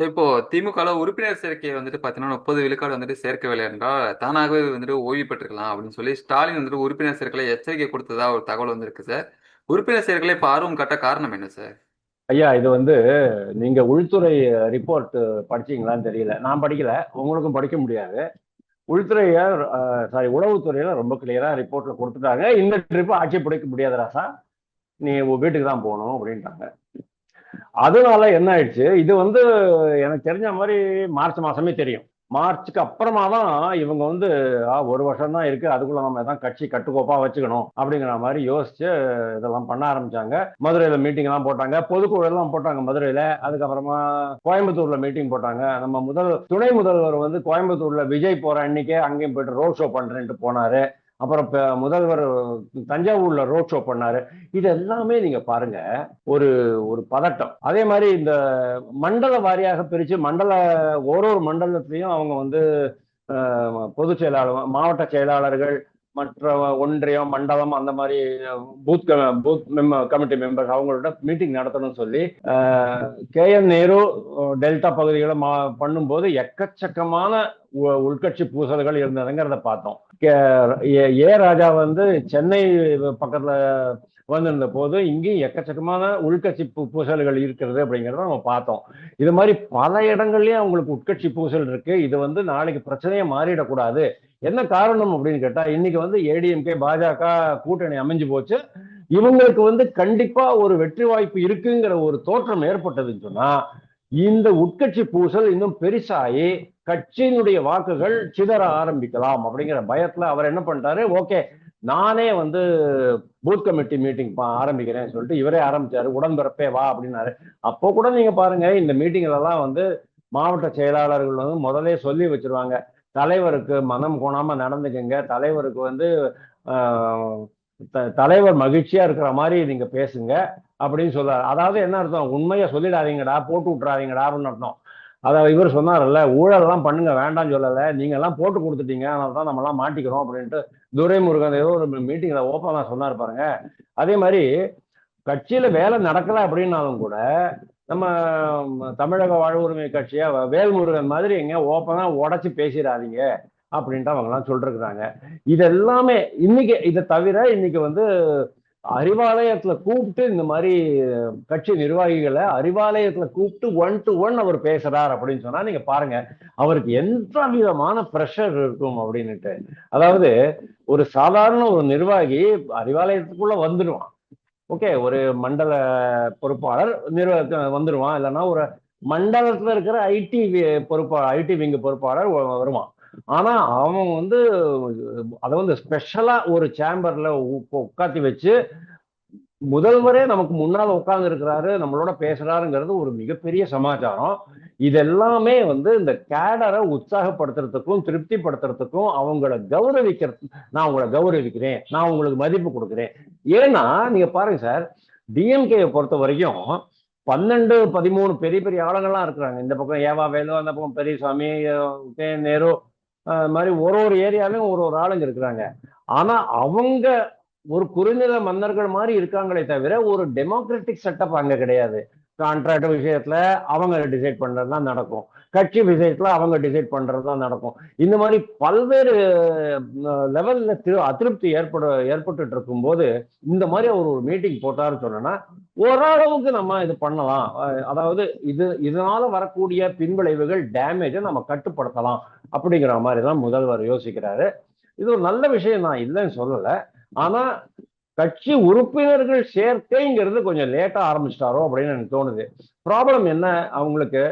இப்போ திமுகல உறுப்பினர் சேர்க்கையை வந்துட்டு பார்த்தீங்கன்னா முப்பது விழுக்காடு வந்துட்டு சேர்க்கவில்லை என்றால் தானாகவே வந்துட்டு ஓய்வு பெற்றுக்கலாம் அப்படின்னு சொல்லி ஸ்டாலின் வந்துட்டு உறுப்பினர் சேர்க்கலை எச்சரிக்கை கொடுத்ததா ஒரு தகவல் வந்திருக்கு சார் உறுப்பினர் சேர்க்கலை இப்போ ஆர்வம் கட்ட காரணம் என்ன சார் ஐயா இது வந்து நீங்க உள்துறை ரிப்போர்ட் படிச்சீங்களான்னு தெரியல. நான் படிக்கல. உங்களுக்கும் படிக்க முடியாது. உள்துறைய சாரி உளவுத்துறையில ரொம்ப கிளியரா ரிப்போர்ட்ல கொடுத்துட்டாங்க. இந்த ட்ரிப் ஆட்சி பிடிக்க முடியாது ராசா நீ உன் வீட்டுக்கு தான் போகணும் அப்படின்ட்டாங்க. அதனால என்ன ஆயிடுச்சு இது வந்து எனக்கு தெரிஞ்ச மாதிரி மார்ச் மாசமே தெரியும். மார்ச்சுக்கு அப்புறமா தான் இவங்க வந்து ஒரு வருஷம் தான் இருக்கு. அதுக்குள்ள நம்ம எதாவது கட்சி கட்டுக்கோப்பா வச்சுக்கணும். அப்படிங்கிற மாதிரி யோசிச்சு இதெல்லாம் பண்ண ஆரம்பிச்சாங்க. மதுரையில மீட்டிங் எல்லாம் போட்டாங்க. பொதுக்குழு எல்லாம் போட்டாங்க மதுரையில. அதுக்கப்புறமா கோயம்புத்தூர்ல மீட்டிங் போட்டாங்க. நம்ம முதல் துணை முதல்வர் வந்து கோயம்புத்தூர்ல விஜய் போற அன்னைக்கே அங்கேயும் போயிட்டு ரோட் ஷோ பண்றேன்ட்டு போனாரு. அப்புறம் முதல்வர் தஞ்சாவூர்ல ரோட் ஷோ பண்ணாரு. இது எல்லாமே நீங்க பாருங்க. ஒரு ஒரு பதட்டம். அதே மாதிரி இந்த மண்டல வாரியாக பிரிச்சு மண்டல ஒரு ஒரு மண்டலத்திலையும் அவங்க வந்து பொதுச் செயலாளர் மாவட்ட செயலாளர்கள் மற்ற ஒன்றியம் மண்டலம் அந்த மாதிரி பூத் க- பூத் கமிட்டி மெம்பர்ஸ் அவங்களோட மீட்டிங் நடத்தணும்னு சொல்லி கே என் நேரு டெல்டா பகுதிகளை மா பண்ணும்போது எக்கச்சக்கமான உ- உள்கட்சி பூசல்கள் இருந்ததுங்கிறத பார்த்தோம். ஏ ராஜா வந்து சென்னை பக்கத்துல வந்திருந்த போது இங்கேயும் எக்கச்சக்கமான உள்கட்சி பூ பூசல்கள் இருக்கிறது அப்படிங்கிறத நம்ம பார்த்தோம். இது மாதிரி பல இடங்கள்லயும் அவங்களுக்கு உட்கட்சி பூசல் இருக்கு. இது வந்து நாளைக்கு பிரச்சனையே மாறிடக்கூடாது. என்ன காரணம் அப்படின்னு கேட்டா இன்னைக்கு வந்து ஏடிஎம்கே பாஜக கூட்டணி அமைஞ்சு போச்சு. இவங்களுக்கு வந்து கண்டிப்பா ஒரு வெற்றி வாய்ப்பு இருக்குங்கிற ஒரு தோற்றம் ஏற்பட்டதுன்னு சொன்னா இந்த உட்கட்சி பூசல் இன்னும் பெருசாகி கட்சியினுடைய வாக்குகள் சிதற ஆரம்பிக்கலாம் அப்படிங்கிற பயத்துல அவர் என்ன பண்ணிட்டாரு? ஓகே நானே வந்து பூத் கமிட்டி மீட்டிங் ஆரம்பிக்கிறேன்னு சொல்லிட்டு இவரே ஆரம்பிச்சாரு. உடன்பிறப்பே வா அப்படின்னாரு. அப்போ கூட நீங்க பாருங்க இந்த மீட்டிங்லலாம் வந்து மாவட்ட செயலாளர்கள் வந்து முதலே சொல்லி வச்சிருவாங்க. தலைவருக்கு மனம் கோணாம நடந்துக்கங்க. தலைவருக்கு வந்து த- தலைவர் மகிழ்ச்சியா இருக்கிற மாதிரி நீங்க பேசுங்க. அப்படின்னு சொல்றாரு. அதாவது என்ன அர்த்தம்? உண்மையை சொல்லிடாதீங்கடா போட்டு விட்டுறாதீங்கடா அப்படின்னு அர்த்தம். அதாவது இவர் சொன்னார்ல ஊழல்லாம் பண்ணுங்க வேண்டாம்னு சொல்லலை. நீங்க எல்லாம் போட்டு கொடுத்துட்டீங்க அதனால தான் நம்மளாம் மாட்டிக்கிறோம் அப்படின்ட்டு துரைமுருகன் ஏதோ ஒரு மீட்டிங்ல ஓப்பனாக சொன்னார் பாருங்க. அதே மாதிரி கட்சியில வேலை நடக்கல அப்படின்னாலும் கூட நம்ம தமிழக வாழ்வுரிமை கட்சியா வேல்முருகன் மாதிரி எங்க ஓப்பனா உடச்சி பேசிடாதீங்க அப்படின்ட்டு அவங்க எல்லாம் சொல்லிருக்கிறாங்க. இது எல்லாமே இன்னைக்கு இதை தவிர இன்னைக்கு வந்து அறிவாலயத்துல கூப்பிட்டு இந்த மாதிரி கட்சி நிர்வாகிகளை அறிவாலயத்துல கூப்பிட்டு ஒன் டு ஒன் அவர் பேசுறார் அப்படின்னு சொன்னா நீங்க பாருங்க அவருக்கு எந்த விதமான ப்ரெஷர் இருக்கும் அப்படின்னுட்டு. அதாவது ஒரு சாதாரண ஒரு நிர்வாகி அறிவாலயத்துக்குள்ள வந்துடுவான் ஓகே ஒரு மண்டல பொறுப்பாளர் நிர்வாக வந்துடுவான் இல்லைன்னா ஒரு மண்டலத்துல இருக்கிற ஐடி பொறுப்பாளர் ஐடி விங்கு பொறுப்பாளர் வருவான். ஆனா அவன் வந்து அதை வந்து ஸ்பெஷலா ஒரு சேம்பர்ல உட்காத்தி வச்சு முதல்வரே நமக்கு முன்னால உட்கார்ந்து இருக்கிறாரு நம்மளோட பேசுறாருங்கிறது ஒரு மிகப்பெரிய சமாச்சாரம். இதெல்லாமே வந்து இந்த கேடரை உற்சாகப்படுத்துறதுக்கும் திருப்திப்படுத்துறதுக்கும் அவங்கள கௌரவிக்கிறது நான் உங்களை கௌரவிக்கிறேன் நான் உங்களுக்கு மதிப்பு கொடுக்குறேன். ஏன்னா நீங்க பாருங்க சார் டிஎம்கே பொறுத்த வரைக்கும் பன்னெண்டு பதிமூணு பெரிய பெரிய ஆளுங்கள்லாம் இருக்கிறாங்க. இந்த பக்கம் ஏவா வேலு அந்த பக்கம் பெரியசாமி கே நேரு மாதிரி ஒரு ஒரு ஏரியாலையும் ஒரு ஒரு ஆளுங்க இருக்கிறாங்க. ஆனா அவங்க ஒரு குறுநில மன்னர்கள் மாதிரி இருக்காங்களே தவிர ஒரு டெமோக்ராட்டிக் செட்டப் அங்க கிடையாது. கான்ட்ராக்ட் விஷயத்துல அவங்க டிசைட் பண்றது தான் நடக்கும். கட்சி விஷயத்துல அவங்க டிசைட் பண்றது தான் நடக்கும். இந்த மாதிரி பல்வேறு லெவல்ல திரு அதிருப்தி ஏற்பட ஏற்பட்டுட்டு இருக்கும்போது இந்த மாதிரி அவர் ஒரு மீட்டிங் போட்டாருன்னு சொன்னா ஓரளவுக்கு நம்ம இது பண்ணலாம். அதாவது இது இதனால வரக்கூடிய பின்விளைவுகள் டேமேஜை நம்ம கட்டுப்படுத்தலாம். அப்படிங்கிற மாதிரி தான் முதல்வர் யோசிக்கிறாரு. இது ஒரு நல்ல விஷயம் நான் இல்லைன்னு சொல்லலை. ஆனா கட்சி உறுப்பினர்கள் சேர்க்கைங்கிறது கொஞ்சம் லேட்டா ஆரம்பிச்சிட்டாரோ அப்படின்னு எனக்கு தோணுது. ப்ராப்ளம் என்ன? அவங்களுக்கு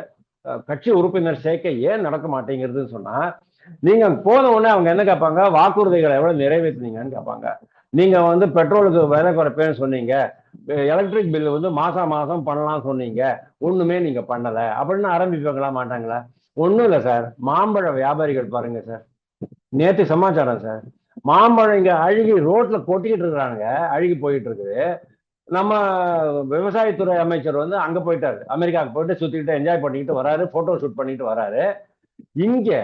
கட்சி உறுப்பினர் சேர்க்கை ஏன் நடக்க மாட்டேங்கிறதுன்னு சொன்னா நீங்க போன உடனே அவங்க என்ன கேட்பாங்க? வாக்குறுதிகளை எவ்வளவு நிறைவேற்றினீங்கன்னு கேட்பாங்க. நீங்க வந்து பெட்ரோலுக்கு விலை குறைப்பேன்னு சொன்னீங்க. எலக்ட்ரிக் பில் வந்து மாசம் மாசம் பண்ணலாம்னு சொன்னீங்க. ஒண்ணுமே நீங்க பண்ணல. அப்படின்னு ஆரம்பிப்பாங்களா மாட்டாங்களா? ஒன்றும் இல்லை சார். மாம்பழ வியாபாரிகள் பாருங்க சார். நேற்று சமாச்சாரம் சார். மாம்பழம் இங்கே அழுகி ரோட்டில் கொட்டிக்கிட்டு இருக்கிறாங்க. அழுகி போயிட்டு இருக்குது. நம்ம விவசாயத்துறை அமைச்சர் வந்து அங்கே போயிட்டாரு. அமெரிக்காவுக்கு போயிட்டு சுற்றிக்கிட்டு என்ஜாய் பண்ணிக்கிட்டு வராரு. ஃபோட்டோ ஷூட் பண்ணிட்டு வராரு. இங்கே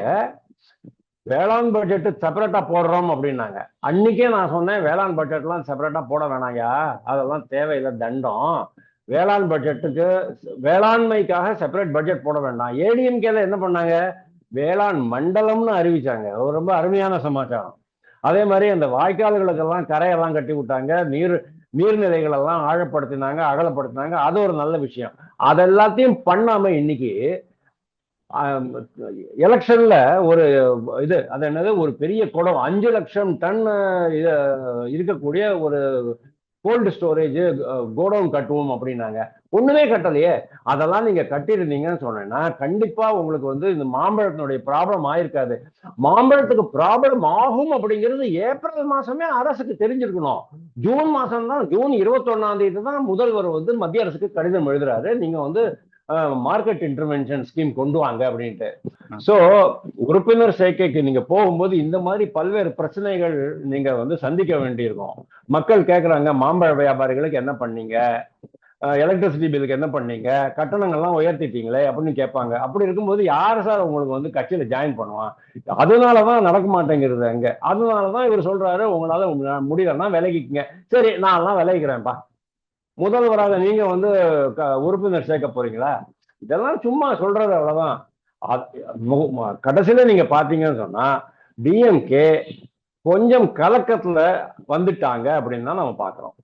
வேளாண் பட்ஜெட்டு செப்பரேட்டாக போடுறோம் அப்படின்னாங்க. அன்னைக்கே நான் சொன்னேன் வேளாண் பட்ஜெட்லாம் செப்பரேட்டாக போட வேணாயா? அதெல்லாம் தேவையில்லை தண்டம். வேளாண் பட்ஜெட்டுக்கு வேளாண்மைக்காக செப்பரேட் பட்ஜெட் போட வேண்டாம். ஏடிஎம்கேல என்ன பண்ணாங்க? வேளாண் மண்டலம்னு அறிவிச்சாங்க. ரொம்ப அருமையான சமாச்சாரம். அதே மாதிரி அந்த வாய்க்கால்களுக்கெல்லாம் கரையெல்லாம் கட்டி விட்டாங்க. நீர் நீர்நிலைகள் எல்லாம் ஆழப்படுத்தினாங்க அகலப்படுத்தினாங்க. அது ஒரு நல்ல விஷயம். அதெல்லாத்தையும் பண்ணாம இன்னைக்கு எலெக்ஷன்ல ஒரு இது அது என்னது? ஒரு பெரிய குடம். அஞ்சு லட்சம் டன் இருக்கக்கூடிய ஒரு கோல்டு ஸ்டோரேஜ் கோடவுன் கட்டுவோம் அப்படின்னாங்க. ஒண்ணுமே கட்டலையே. அதெல்லாம் நீங்க கட்டியிருந்தீங்கன்னு சொன்னேன்னா கண்டிப்பா உங்களுக்கு வந்து இந்த மாம்பழத்தினுடைய ப்ராப்ளம் ஆயிருக்காது. மாம்பழத்துக்கு ப்ராப்ளம் ஆகும் அப்படிங்கிறது ஏப்ரல் மாசமே அரசுக்கு தெரிஞ்சிருக்கணும். ஜூன் மாசம் தான் ஜூன் இருபத்தொன்னாம் தேதி தான் முதல்வர் வந்து மத்திய அரசுக்கு கடிதம் எழுதுறாரு. நீங்க வந்து மார்க்கெட் இன்டர்வென்ஷன் ஸ்கீம் கொண்டு வாங்க அப்படின்ட்டு. சோ உறுப்பினர் சேர்க்கைக்கு நீங்க போகும்போது இந்த மாதிரி பல்வேறு பிரச்சனைகள் நீங்க வந்து சந்திக்க வேண்டியிருக்கும். மக்கள் கேக்குறாங்க மாம்பழ வியாபாரிகளுக்கு என்ன பண்ணீங்க? எலக்ட்ரிசிட்டி பில்லுக்கு என்ன பண்ணீங்க? கட்டணங்கள்லாம் உயர்த்திட்டீங்களே அப்படின்னு கேட்பாங்க. அப்படி இருக்கும்போது யார் சார் உங்களுக்கு வந்து கட்சியில ஜாயின் பண்ணுவான்? அதனாலதான் நடக்க மாட்டேங்கிறது அங்க. அதனாலதான் இவர் சொல்றாரு உங்களால உங்க- முடியலன்னா விலகிக்குங்க. சரி நான்லாம் விலகிக்கிறேன்ப்பா. முதல்வராக நீங்க வந்து க- உறுப்பினர் சேர்க்க போறீங்களா? இதெல்லாம் சும்மா சொல்றது அவ்வளவுதான். கடைசியில நீங்க பாத்தீங்கன்னு சொன்னா டிஎம்கே கொஞ்சம் கலக்கத்துல வந்துட்டாங்க அப்படின்னு தான் நம்ம பாக்குறோம்.